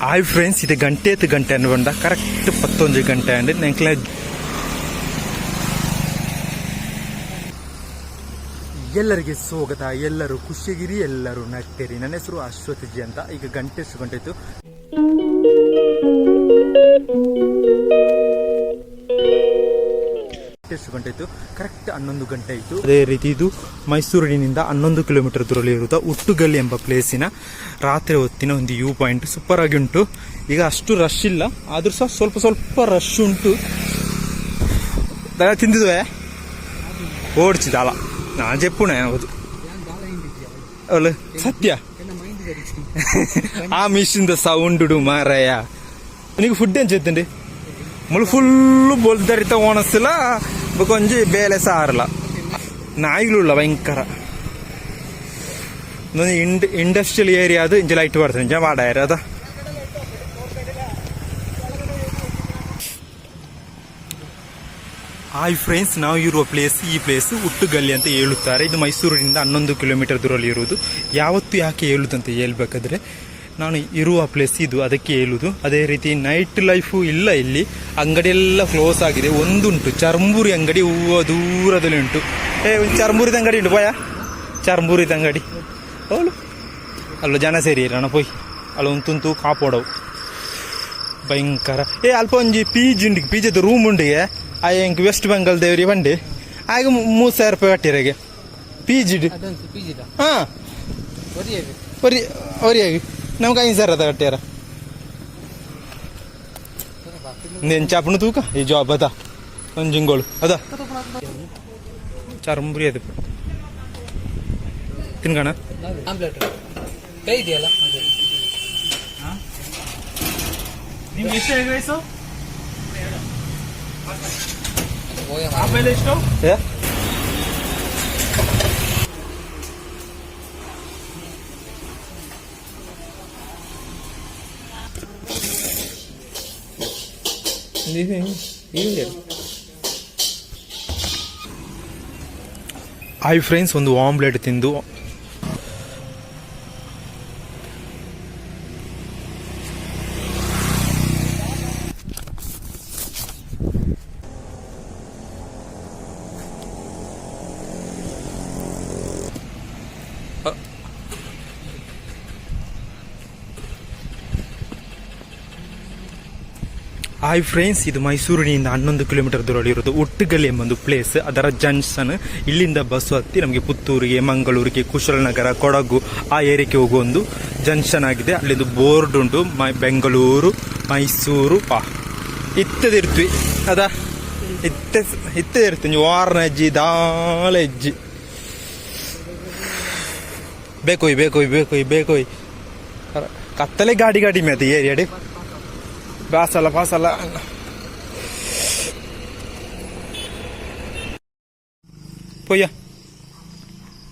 Hi friends ಇದು ಗಂಟೆ ಎತ್ತು ಗಂಟೆ ಅನ್ಕೊಂಡ ಕರೆಕ್ಟ್ ಪತ್ತೊಂದು ಗಂಟೆ ಅಂದ್ರೆ ನೆಂಕ್ಲೆ ಎಲ್ಲರಿಗೆ ಸ್ವಾಗತ ಎಲ್ಲರೂ ಖುಷಿಗಿರಿ ಎಲ್ಲರೂ ನಗ್ತೀರಿ ನನ್ನ ಹೆಸರು ಅಶ್ವಥ್ ಜಿ ಅಂತ. ಈಗ ಗಂಟೆ ಎಷ್ಟು ಗಂಟೆ ಇತ್ತು ಎಷ್ಟು ಗಂಟೆ ಇತ್ತು ಕರೆಕ್ಟ್ ಹನ್ನೊಂದು ಗಂಟೆ ಇತ್ತು ಅದೇ ರೀತಿ ಇದು ಮೈಸೂರಿನಿಂದ ಹನ್ನೊಂದು ಕಿಲೋಮೀಟರ್ ದೂರಲ್ಲಿ ಇರುವ ಉಟ್ಟುಗಲ್ಲಿ ಎಂಬ ಪ್ಲೇಸಿನ ರಾತ್ರಿ ಹೊತ್ತಿನ ಒಂದು ವ್ಯೂ ಪಾಯಿಂಟ್ ಸೂಪರ್ ಆಗಿ ಉಂಟು ಈಗ ಅಷ್ಟು ರಶ್ ಇಲ್ಲ ಆದ್ರೂ ಸಹ ಸ್ವಲ್ಪ ಸ್ವಲ್ಪ ರಶ್ ಉಂಟು ದನ ತಿಂದಿದ್ವೆ ಓಡಿಸಿದಲ್ಲ ನಾ ಜಪ್ಪುಣೆ ಹೌದು ಅವಳು ಸತ್ಯ ಆ ಮಿಷಿಂದ ಸೌಂಡು ಮಾರಾಯ ನಿನಗೆ ಫುಡ್ ಏನ್ చేద్దండి ಮುಳು ಫುಲ್ಲು ಬೊಲ್ದರಿತ ಓಣಸ್ಸಿಲ್ಲ ಕೊಂಚ ಬೇಲೆ ಸಾರಲ್ಲ ನಾಯಿಗಳುಲ್ಲ ಭಯಂಕರ. ಇಂಡ ಇಂಡ್ ಇಂಡಸ್ಟ್ರಿಯಲ್ ಏರಿಯಾ ಅದು ಇಂಜಲ ಲೈಟ್ ಬರ್ತದೆ. ಇಂಜ ವಾಡಾಯರ ಅದ. ಹಾಯ್ ಫ್ರೆಂಡ್ಸ್ ನಾವು ಇರುವ ಪ್ಲೇಸ್ ಈ ಪ್ಲೇಸ್ ಉಟ್ಟುಗಲ್ಲಿ ಅಂತ ಹೇಳುತ್ತಾರೆ. ಇದು ಮೈಸೂರಿನಿಂದ ಹನ್ನೊಂದು ಕಿಲೋಮೀಟರ್ ದೂರಲ್ಲಿ ಇರುವುದು ಯಾವತ್ತು ಯಾಕೆ ಹೇಳುದಂತ ಹೇಳ್ಬೇಕಾದ್ರೆ ನಾನು ಇರುವ ಪ್ಲೇಸ್ ಇದು ಅದಕ್ಕೆ ಹೇಳುದು. ಅದೇ ರೀತಿ ನೈಟ್ ಲೈಫು ಇಲ್ಲ ಇಲ್ಲಿ. ಅಂಗಡಿ ಎಲ್ಲ ಕ್ಲೋಸ್ ಆಗಿದೆ. ಒಂದುಂಟು. ಚರ್ಮುರಿ ಅಂಗಡಿ ಹೂವು ದೂರದಲ್ಲಿ ಉಂಟು. ಏ ಚರ್ಮೂರಿದ ಅಂಗಡಿ ಉಂಟು. ಬಾಯ ಚರ್ಮುರಿದ ಅಂಗಡಿ. ಅವಳು ಅಲ್ಲ ಜನ ಸೇರಿ ಅಣ್ಣ ಪೋಯ್. ಅಲ್ಲೊಂದು ತುಂತು ಕಾಪೋಡವು. ಭಯಂಕರ. ಏ ಅಲ್ಪ ಒಂಜಿ ಪೀಜ್ ಉಂಡಿ ಪೀಜದ ರೂಮ್ ಉಂಡಿಗೆ ಆ ಎಂಕ್ ವೆಸ್ಟ್ ಬೆಂಗಾಲ್ ದೇವ್ರಿ ಬಂಡಿ ಆಗ ಮೂರು ಸಾವಿರ ರೂಪಾಯಿ ಕಟ್ಟಿರಾಗೆ ಪೀಜ್ ಹಾಂ. ಪಿಜಿದ ಹಾ ನಮ್ಮ काही ಸರ್ ಅದ ಕಟ್ಟ್ಯಾರ ನೆನ್ आपण ತೂಕ ಈ हे जॉब आता ಅಂಜಿಂಗೋಳು ಅದ. ಚಾರ್ ಮುಂಬರಿ ಅದು ಕೈ ಇದೆಯಲ್ಲ ಎಷ್ಟು ಆಮೇಲೆ ಎಷ್ಟು? ಹಾಯ್ ಫ್ರೆಂಡ್ಸ್ ಒಂದು ಆಮ್ಲೆಟ್ ತಿಂದು ಹಾಯ್ ಫ್ರೆಂಡ್ಸ್ ಇದು ಮೈಸೂರಿನಿಂದ ಹನ್ನೊಂದು ಕಿಲೋಮೀಟರ್ ದೂರಲ್ಲಿರೋದು ಒಟ್ಟುಗಲ್ಲಿ ಎಂಬ ಒಂದು ಪ್ಲೇಸ್ ಅದರ ಜಂಕ್ಷನ್ ಇಲ್ಲಿಂದ ಬಸ್ ಹತ್ತಿ ನಮಗೆ ಪುತ್ತೂರಿಗೆ, ಮಂಗಳೂರಿಗೆ, ಕುಶಲನಗರ, ಕೊಡಗು ಆ ಏರಿಯಾಕ್ಕೆ ಹೋಗುವ ಒಂದು ಜಂಕ್ಷನ್ ಆಗಿದೆ. ಅಲ್ಲಿಂದು ಬೋರ್ಡ್ ಉಂಟು. ಮೈ, ಬೆಂಗಳೂರು, ಮೈಸೂರು, ಪಾ. ಇತ್ತದಿರ್ತೀವಿ. ಅದ? ಇತ್ತ ಇತ್ತದೇ ಇರ್ತೀನಿ ವಾರನ ಹೆಜ್ಜಿ, ದಾಳ ಹೆಜ್ಜಿ. ಬೇಕೋಯ್ ಬೇಕೋಯ್ ಬೇಕೋಯ್ ಬೇಕೋಯ್. ಕತ್ತಲೆ ಗಾಡಿ ಗಾಡಿ ಮೇದ ಏರಿಯಾಡಿ بعث لا بعث لا പോയ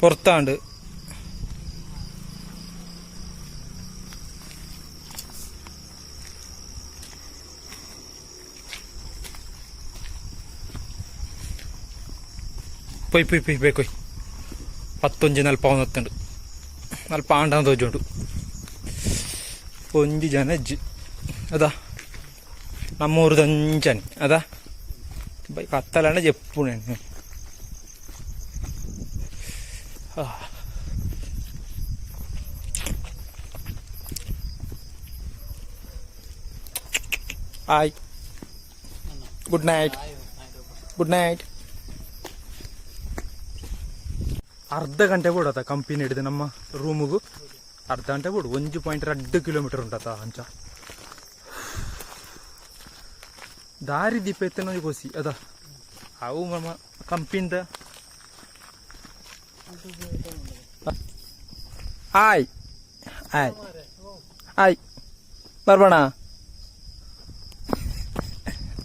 പുറത്താണ്ട്. പോയി പോയി പോയി പോയി പോയി പത്തൊഞ്ച് നൽപ്പാവുന്നത്തുണ്ട്. നൽപ്പാണ്ടാന്ന് തോച്ചുകൊണ്ട് പൊഞ്ച് ജനജ്. അതാ. ಅಜ್ಜಿ ಅದಾ నమ్మూరు దంచని అదా బై కత్తాలంటే చెప్పు నేను hi good night good night ಅರ್ಧ ಗಂಟೆ ಬಿಡತ್ತ ಕಂಪನಿ ಹಿಡಿದು ನಮ್ಮ ರೂಮಿಗೂ ಅರ್ಧ ಗಂಟೆ ಬಿಡು ಒಂಜು ಪಾಯಿಂಟ್ ಎರಡು ಕಿಲೋಮೀಟರ್ ಉಂಟತ್ತ ಅಂಚ ದಾರಿ ದೀಪ ಎತ್ತನೋ ಗೋಸಿ ಅದ ಅವು ನಮ್ಮ ಕಂಪಿಂದ ಆಯ್ ಆಯ್ ಆಯ್ ಬರ್ಬೋಣ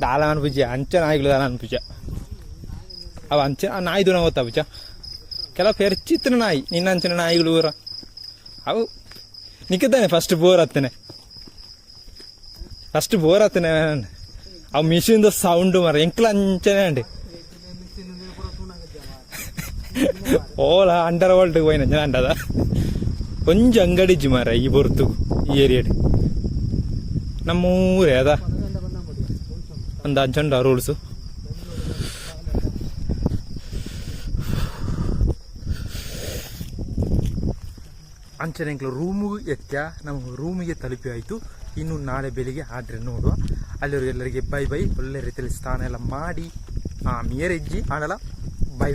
ದಾಲ ಅನ್ಪುಜ ಅಂಚೆ ನಾಯಿಗಳು ದಾಲ ಅನ್ಪುಜ ಅವ ಅಂಚೆ ಆ ನಾಯಿದು ನಾವು ಗೊತ್ತಾ ಪುಜ ಕೆಲವು ಪೆರ್ಚಿತ್ರ ನಾಯಿ ನಿನ್ನ ಅಂಚಿನ ನಾಯಿಗಳು ಊರ ಅವು ನಿಕ್ಕದ್ದಾನೆ ಫಸ್ಟ್ ಬೋರ್ ಹತ್ತನೆ ಫಸ್ಟ್ ಬೋರ್ ಹತ್ತನೆ ಆ ಮಿಷಿನ್ದು ಸೌಂಡ್ ಮರ ಎಂಕ್ಲ ಅಂಚನೆ ಅಂಡಿ ಓಲ ಅಂಡರ್ ವರ್ಲ್ಡ್ ಹೋಯ್ನ ಜನ ಅಂಡದ ಒಂಜಿ ಅಂಗಡಿ ಇಜ್ಜಿ ಮಾರ ಈ ಬೊರ್ತು, ಈ ಏರಿಯಾಡ್ ನಮ್ಮ ಊರೇ ಅದ. ಒಂದು ಅಜ್ಜಂಡ ರೂಲ್ಸು ಅಂಚನೆ ರೂಮಿಗೆ ಎತ್ತ ನಮ್ಮ ರೂಮಿಗೆ ತಲುಪಿ ಆಯಿತು ಇನ್ನು ನಾಳೆ ಬೆಳಿಗ್ಗೆ ಆದ್ರೆ ನೋಡುವ. ಅಲ್ಲಿವರೆಗೆ ಎಲ್ಲರಿಗೆ ಬೈ ಬೈ ಒಳ್ಳೆ ರೀತಿಯಲ್ಲಿ ಸ್ನಾನ ಎಲ್ಲ ಮಾಡಿ. ಆ ಮೇರೆಜ್ಜಿ ಆಡಲ್ಲ ಬೈ